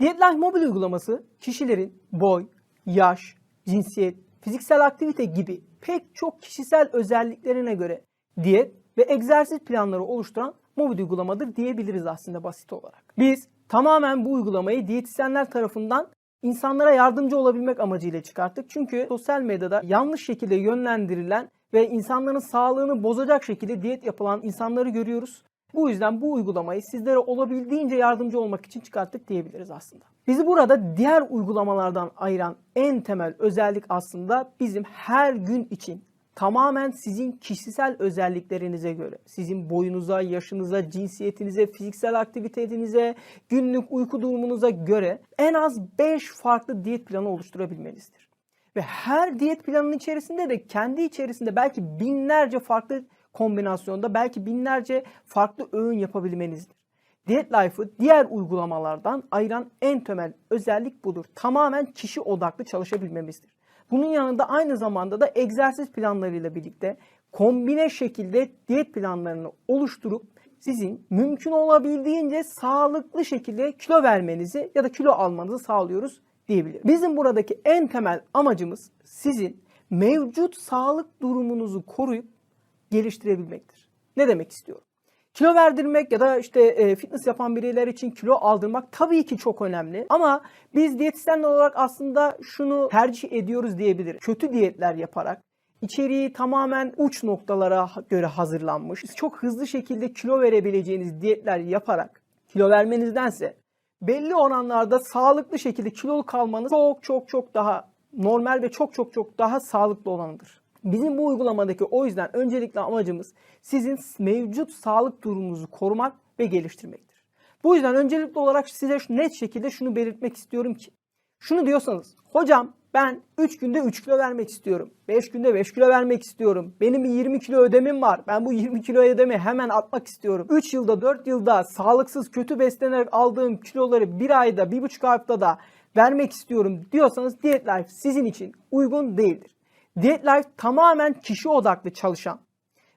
Diyetlife mobil uygulaması kişilerin boy, yaş, cinsiyet, fiziksel aktivite gibi pek çok kişisel özelliklerine göre diyet ve egzersiz planları oluşturan mobil uygulamadır diyebiliriz aslında basit olarak. Biz tamamen bu uygulamayı diyetisyenler tarafından insanlara yardımcı olabilmek amacıyla çıkarttık. Çünkü sosyal medyada yanlış şekilde yönlendirilen ve insanların sağlığını bozacak şekilde diyet yapılan insanları görüyoruz. Bu yüzden bu uygulamayı sizlere olabildiğince yardımcı olmak için çıkarttık diyebiliriz aslında. Bizi burada diğer uygulamalardan ayıran en temel özellik aslında bizim her gün için tamamen sizin kişisel özelliklerinize göre, sizin boyunuza, yaşınıza, cinsiyetinize, fiziksel aktivitenize, günlük uyku durumunuza göre en az 5 farklı diyet planı oluşturabilmenizdir. Ve her diyet planının içerisinde de kendi içerisinde belki binlerce farklı kombinasyonda belki binlerce farklı öğün yapabilmenizdir. Diyet Life'ı diğer uygulamalardan ayıran en temel özellik budur. Tamamen kişi odaklı çalışabilmemizdir. Bunun yanında aynı zamanda da egzersiz planlarıyla birlikte kombine şekilde diyet planlarını oluşturup sizin mümkün olabildiğince sağlıklı şekilde kilo vermenizi ya da kilo almanızı sağlıyoruz diyebilirim. Bizim buradaki en temel amacımız sizin mevcut sağlık durumunuzu koruyup geliştirebilmektir. Ne demek istiyorum? Kilo verdirmek ya da işte e, fitness yapan bireyler için kilo aldırmak tabii ki çok önemli. Ama biz diyetisyenler olarak aslında şunu tercih ediyoruz diyebiliriz. Kötü diyetler yaparak içeriği tamamen uç noktalara göre hazırlanmış, çok hızlı şekilde kilo verebileceğiniz diyetler yaparak kilo vermenizdense belli oranlarda sağlıklı şekilde kilolu kalmanız çok çok çok daha normal ve çok çok çok daha sağlıklı olanıdır. Bizim bu uygulamadaki o yüzden öncelikle amacımız sizin mevcut sağlık durumunuzu korumak ve geliştirmektir. Bu yüzden öncelikli olarak size şu net şekilde şunu belirtmek istiyorum ki şunu diyorsanız hocam ben 3 günde 3 kilo vermek istiyorum. 5 günde 5 kilo vermek istiyorum. Benim bir 20 kilo ödemim var. Ben bu 20 kilo ödemi hemen atmak istiyorum. 3 yılda 4 yılda sağlıksız kötü beslenerek aldığım kiloları bir ayda 1,5 haftada vermek istiyorum diyorsanız Diyet Life sizin için uygun değildir. Diyet Life tamamen kişi odaklı çalışan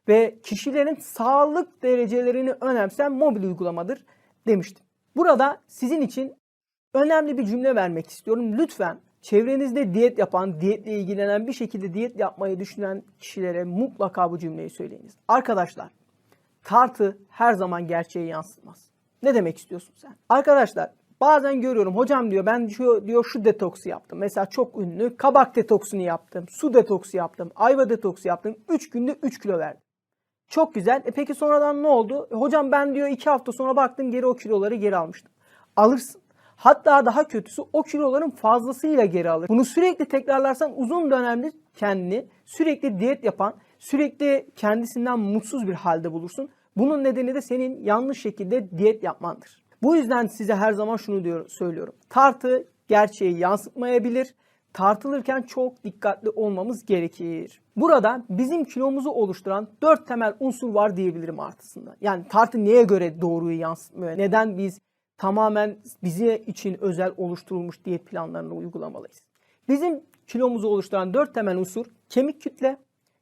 ve kişilerin sağlık derecelerini önemseyen mobil uygulamadır demiştim. Burada sizin için önemli bir cümle vermek istiyorum. Lütfen çevrenizde diyet yapan, diyetle ilgilenen bir şekilde diyet yapmayı düşünen kişilere mutlaka bu cümleyi söyleyiniz. Arkadaşlar, tartı her zaman gerçeği yansıtmaz. Ne demek istiyorsun sen? Arkadaşlar, bazen görüyorum hocam diyor ben şu, diyor şu detoksu yaptım. Mesela çok ünlü kabak detoksunu yaptım, su detoksu yaptım, ayva detoksu yaptım. 3 günde 3 kilo verdim. Çok güzel. E peki sonradan ne oldu? E hocam ben diyor 2 hafta sonra baktım geri o kiloları geri almıştım. Alırsın. Hatta daha kötüsü o kiloların fazlasıyla geri alır. Bunu sürekli tekrarlarsan uzun dönemde kendini sürekli diyet yapan, sürekli kendisinden mutsuz bir halde bulursun. Bunun nedeni de senin yanlış şekilde diyet yapmandır. Bu yüzden size her zaman şunu diyor, söylüyorum. Tartı gerçeği yansıtmayabilir. Tartılırken çok dikkatli olmamız gerekir. Burada bizim kilomuzu oluşturan dört temel unsur var diyebilirim artısında. Yani tartı neye göre doğruyu yansıtmıyor? Neden biz tamamen bize için özel oluşturulmuş diyet planlarını uygulamalıyız? Bizim kilomuzu oluşturan dört temel unsur kemik kütle,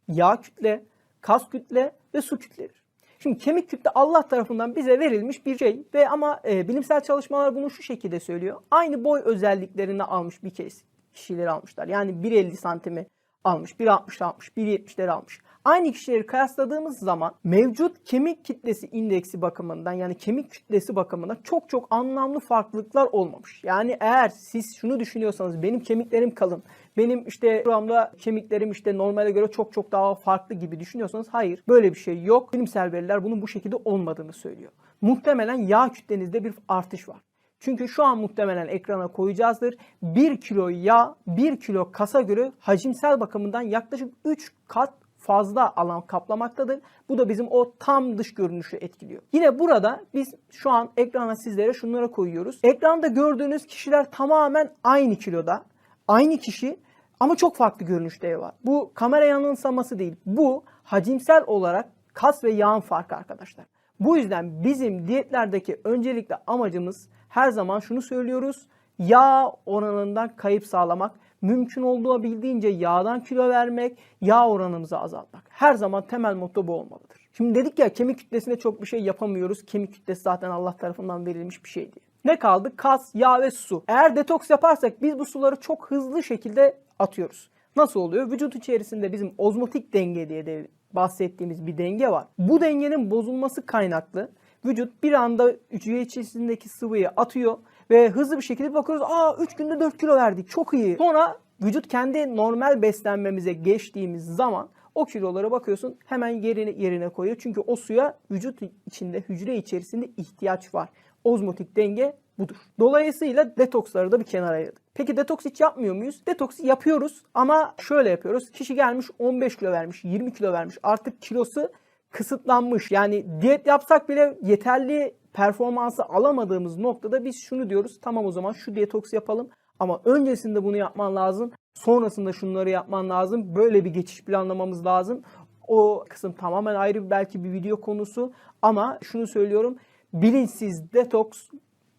yağ kütle, kas kütle ve su kütledir. Şimdi kemik kütle Allah tarafından bize verilmiş bir şey ve ama e, bilimsel çalışmalar bunu şu şekilde söylüyor. Aynı boy özelliklerini almış bir kez kişileri almışlar. Yani 1.50 santimi almış, 1.60 almış, 1.70'leri almış. Aynı kişileri kıyasladığımız zaman mevcut kemik kitlesi indeksi bakımından yani kemik kütlesi bakımından çok çok anlamlı farklılıklar olmamış. Yani eğer siz şunu düşünüyorsanız benim kemiklerim kalın, benim işte şuramda kemiklerim işte normale göre çok çok daha farklı gibi düşünüyorsanız hayır böyle bir şey yok. Bilimsel veriler bunun bu şekilde olmadığını söylüyor. Muhtemelen yağ kütlenizde bir artış var. Çünkü şu an muhtemelen ekrana koyacağızdır. 1 kilo yağ 1 kilo kasa göre hacimsel bakımından yaklaşık 3 kat fazla alan kaplamaktadır. Bu da bizim o tam dış görünüşü etkiliyor. Yine burada biz şu an ekrana sizlere şunlara koyuyoruz. Ekranda gördüğünüz kişiler tamamen aynı kiloda. Aynı kişi ama çok farklı görünüşleri var. Bu kamera yanılsaması değil. Bu hacimsel olarak kas ve yağın farkı arkadaşlar. Bu yüzden bizim diyetlerdeki öncelikle amacımız her zaman şunu söylüyoruz. Yağ oranından kayıp sağlamak, mümkün olduğu bildiğince yağdan kilo vermek, yağ oranımızı azaltmak. Her zaman temel motto bu olmalıdır. Şimdi dedik ya kemik kütlesine çok bir şey yapamıyoruz. Kemik kütlesi zaten Allah tarafından verilmiş bir şey diye. Ne kaldı? Kas, yağ ve su. Eğer detoks yaparsak biz bu suları çok hızlı şekilde atıyoruz. Nasıl oluyor? Vücut içerisinde bizim ozmotik denge diye de bahsettiğimiz bir denge var. Bu dengenin bozulması kaynaklı vücut bir anda hücre içerisindeki sıvıyı atıyor ve hızlı bir şekilde bakıyoruz. Aa 3 günde 4 kilo verdik çok iyi. Sonra vücut kendi normal beslenmemize geçtiğimiz zaman o kilolara bakıyorsun hemen yerine, yerine koyuyor. Çünkü o suya vücut içinde hücre içerisinde ihtiyaç var. Ozmotik denge budur. Dolayısıyla detoksları da bir kenara ayırdık. Peki detoks hiç yapmıyor muyuz? Detoks yapıyoruz ama şöyle yapıyoruz. Kişi gelmiş 15 kilo vermiş, 20 kilo vermiş. Artık kilosu kısıtlanmış. Yani diyet yapsak bile yeterli performansı alamadığımız noktada biz şunu diyoruz. Tamam o zaman şu detoks yapalım. Ama öncesinde bunu yapman lazım. Sonrasında şunları yapman lazım. Böyle bir geçiş planlamamız lazım. O kısım tamamen ayrı belki bir video konusu. Ama şunu söylüyorum. Bilinçsiz detoks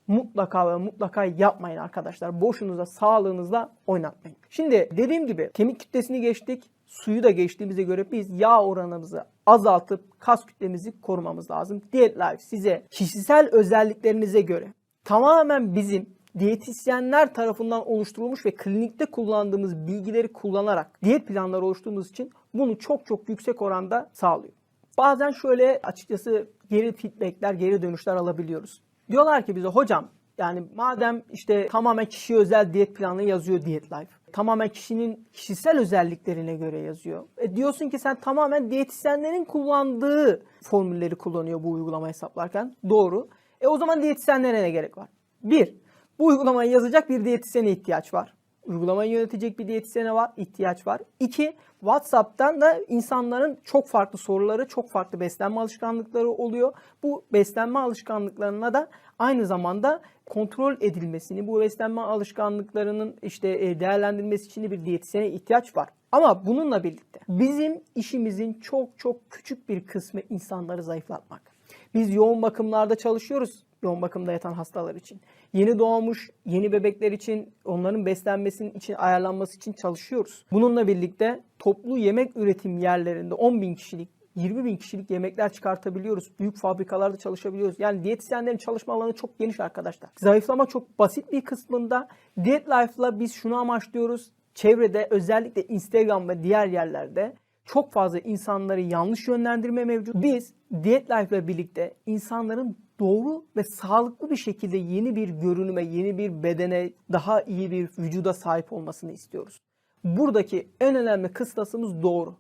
mutlaka ve mutlaka yapmayın arkadaşlar. Boşunuza, sağlığınızla oynatmayın. Şimdi dediğim gibi kemik kütlesini geçtik. Suyu da geçtiğimize göre biz yağ oranımızı azaltıp kas kütlemizi korumamız lazım. Diyet Life size kişisel özelliklerinize göre tamamen bizim diyetisyenler tarafından oluşturulmuş ve klinikte kullandığımız bilgileri kullanarak diyet planları oluşturduğumuz için bunu çok çok yüksek oranda sağlıyor. Bazen şöyle açıkçası geri feedbackler, geri dönüşler alabiliyoruz. Diyorlar ki bize hocam yani madem işte tamamen kişiye özel diyet planı yazıyor Diyet Life. Tamamen kişinin kişisel özelliklerine göre yazıyor. E diyorsun ki sen tamamen diyetisyenlerin kullandığı formülleri kullanıyor bu uygulama hesaplarken. Doğru. E o zaman diyetisyenlere ne gerek var? Bir, bu uygulamayı yazacak bir diyetisyene ihtiyaç var. Uygulamayı yönetecek bir diyetisyene var, ihtiyaç var. İki, WhatsApp'tan da insanların çok farklı soruları, çok farklı beslenme alışkanlıkları oluyor. Bu beslenme alışkanlıklarına da aynı zamanda kontrol edilmesini, bu beslenme alışkanlıklarının işte e, değerlendirilmesi için bir diyetisyene ihtiyaç var. Ama bununla birlikte bizim işimizin çok çok küçük bir kısmı insanları zayıflatmak. Biz yoğun bakımlarda çalışıyoruz yoğun bakımda yatan hastalar için. Yeni doğmuş, yeni bebekler için, onların beslenmesinin için, ayarlanması için çalışıyoruz. Bununla birlikte toplu yemek üretim yerlerinde 10 bin kişilik 20 bin kişilik yemekler çıkartabiliyoruz. Büyük fabrikalarda çalışabiliyoruz. Yani diyetisyenlerin çalışma alanı çok geniş arkadaşlar. Zayıflama çok basit bir kısmında. Diyet Life'la biz şunu amaçlıyoruz. Çevrede özellikle Instagram ve diğer yerlerde çok fazla insanları yanlış yönlendirme mevcut. Biz Diyet Life ile birlikte insanların doğru ve sağlıklı bir şekilde yeni bir görünüme, yeni bir bedene, daha iyi bir vücuda sahip olmasını istiyoruz. Buradaki en önemli kıstasımız doğru.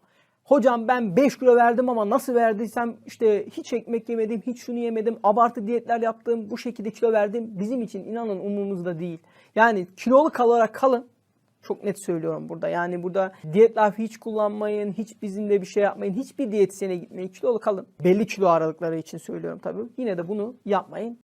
Hocam ben 5 kilo verdim ama nasıl verdiysem işte hiç ekmek yemedim, hiç şunu yemedim, abartı diyetler yaptım, bu şekilde kilo verdim. Bizim için inanın umurumuzda değil. Yani kilolu kalarak kalın. Çok net söylüyorum burada. Yani burada diyet lafı hiç kullanmayın, hiç bizimle bir şey yapmayın, hiçbir diyetisyene gitmeyin, kilolu kalın. Belli kilo aralıkları için söylüyorum tabii. Yine de bunu yapmayın.